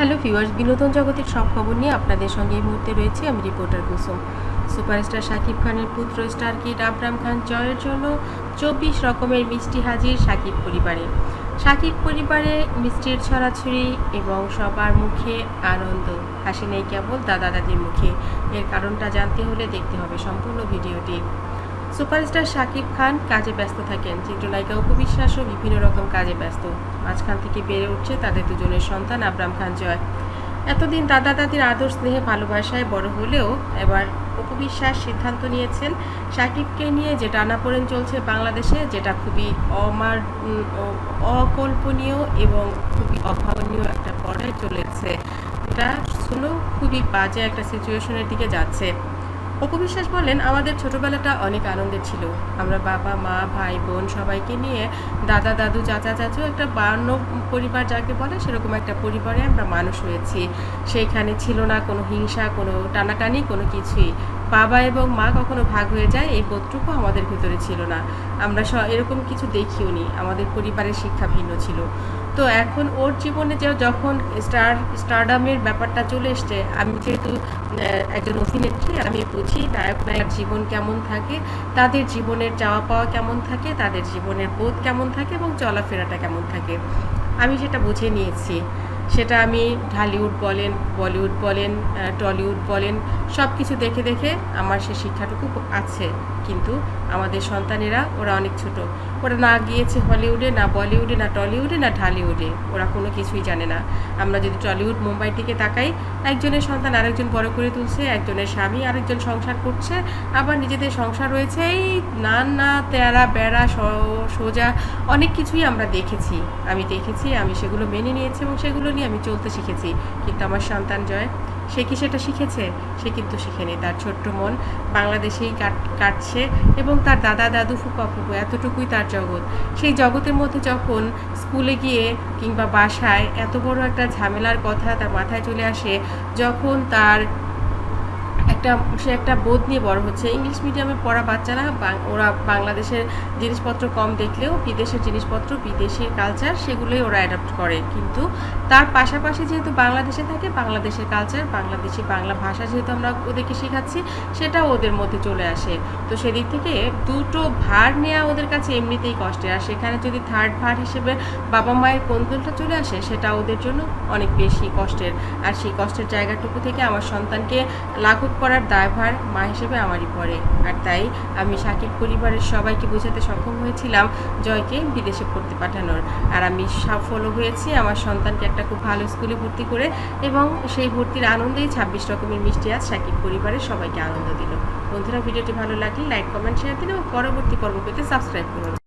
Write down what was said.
Hello viewers, বিনোদন জগতের সব খবর নিয়ে আপনাদের সঙ্গে এই মুহূর্তে রয়েছে আমি রিপোর্টার কুসুম। সুপারস্টার শাকিব খানের পুত্র স্টার কিড আবরাম খান জয়ের জন্য চব্বিশ রকমের মিষ্টি হাজির শাকিব পরিবারে। শাকিব পরিবারে মিষ্টির ছড়াছড়ি এবং সবার মুখে আনন্দ। হাসি নেই কেবল দাদা দাদির মুখে। এর কারণটা জানতে হলে দেখতে হবে সম্পূর্ণ ভিডিওটি। সুপারস্টার শাকিব খান কাজে ব্যস্ত থাকেন। চিত্রনায়িকা উপবিশ্বাসও বিভিন্ন রকম কাজে ব্যস্ত। মাঝখান থেকে বেড়ে উঠছে তাদের দুজনের সন্তান আবরাম খান জয়। এতদিন দাদা দাদির আদর স্নেহে ভালোবাসায় বড় হলেও এবার উপবিশ্বাস সিদ্ধান্ত নিয়েছেন সাকিবকে নিয়ে যে টানাপোড়েন চলছে বাংলাদেশে, যেটা খুবই অমার অকল্পনীয় এবং খুবই অভাবনীয় একটা পর্যায়ে চলেছে। এটা শুনেও খুবই বাজে একটা সিচুয়েশনের দিকে যাচ্ছে। অপবিশ্বাস বলেন, আমাদের ছোটবেলাটা অনেক আনন্দের ছিল। আমরা বাবা, মা, ভাই, বোন সবাইকে নিয়ে দাদা, দাদু, চাচা, চাচু একটা বান্ন পরিবার যাকে বলে সেরকম একটা পরিবারে আমরা মানুষ হয়েছি। সেইখানে ছিল না কোনো হিংসা, কোনো টানাটানি, কোনো কিছুই। বাবা এবং মা কখনো ভাগ হয়ে যায়, এই বোধটুকু আমাদের ভিতরে ছিল না। আমরা এরকম কিছু দেখিও নি আমাদের পরিবারের শিক্ষা ভিন্ন ছিল। তো এখন ওর জীবনে যে যখন স্টার, স্টারডামের ব্যাপারটা চলে এসছে, আমি যেহেতু একজন অভিনেত্রী আমি বুঝি নায়ক নায়ক জীবন কেমন থাকে, তাদের জীবনের চাওয়া পাওয়া কেমন থাকে, তাদের জীবনের বোধ কেমন থাকে এবং চলাফেরাটা কেমন থাকে, আমি সেটা বুঝে নিয়েছি। সেটা আমি ঢালিউড বলেন, বলিউড বলেন টলিউড বলেন সব কিছু দেখে দেখে আমার সে শিক্ষাটুকু আছে। কিন্তু আমাদের সন্তানেরা, ওরা অনেক ছোট। ওরা না গিয়েছে হলিউডে, না বলিউডে, না টলিউডে, না ঢালিউডে। ওরা কোনো কিছুই জানে না। আমরা যদি টলিউড মুম্বাই দিকে তাকাই, একজনের সন্তান আরেকজন বড় করে তুলছে, একজনের স্বামী আরেকজন সংসার করছে, আবার নিজেদের সংসার রয়েছে, এই নান না তেরা, বেড়া সোজা, অনেক কিছুই আমরা দেখেছি। আমি দেখেছি, আমি সেগুলো মেনে নিয়েছি এবং সেগুলো নিয়ে আমি চলতে শিখেছি। কিন্তু আমার সন্তান জয়, সে কি সেটা শিখেছে? সে কিন্তু শিখেনি। তার ছোট্ট মন বাংলাদেশেই কাট- কাটছে এবং তার দাদা, দাদু, ফুপা, ফুপু এতটুকুই তার জগৎ। সেই জগতের মধ্যে যখন স্কুলে গিয়ে কিংবা বাসায় এত বড় একটা ঝামেলার কথা তার মাথায় চলে আসে, যখন তার একটা, সে একটা বোধ নিয়ে বড় হচ্ছে। ইংলিশ মিডিয়ামে পড়া বাচ্চারা ওরা বাংলাদেশের জিনিসপত্র কম দেখলেও বিদেশের জিনিসপত্র, বিদেশি কালচার সেগুলোই ওরা অ্যাডাপ্ট করে। কিন্তু তার পাশাপাশি যেহেতু বাংলাদেশে থাকে, বাংলাদেশের কালচার বাংলাদেশি বাংলা ভাষা যেহেতু আমরা ওদেরকে শেখাচ্ছি সেটা ওদের মধ্যে চলে আসে। তো সেদিক থেকে দুটো ভার নেওয়া ওদের কাছে এমনিতেই কষ্টের আর সেখানে যদি থার্ড ভার হিসেবে বাবা মায়ের কোন্দলটা চলে আসে, সেটা ওদের জন্য অনেক বেশি কষ্টের। আর সেই কষ্টের জায়গাটুকু থেকে আমার সন্তানকে লাঘব করার দায়ভার মা হিসেবে আমারই পড়ে। আর তাই আমি সাকিব পরিবারের সবাইকে বোঝাতে সক্ষম হয়েছিলাম জয়কে বিদেশে পড়তে পাঠানোর। আর আমি সফলও হয়েছি আমার সন্তানকে একটা খুব ভালো স্কুলে ভর্তি করে এবং সেই ভর্তির আনন্দেই ছাব্বিশ রকমের মিষ্টি আজ সাকিব পরিবারের সবাইকে আনন্দ দিল। বন্ধুরা, ভিডিওটি ভালো লাগলে লাইক কমেন্ট শেয়ার দিন এবং পরবর্তী পর্ব পেতে সাবস্ক্রাইব করুন।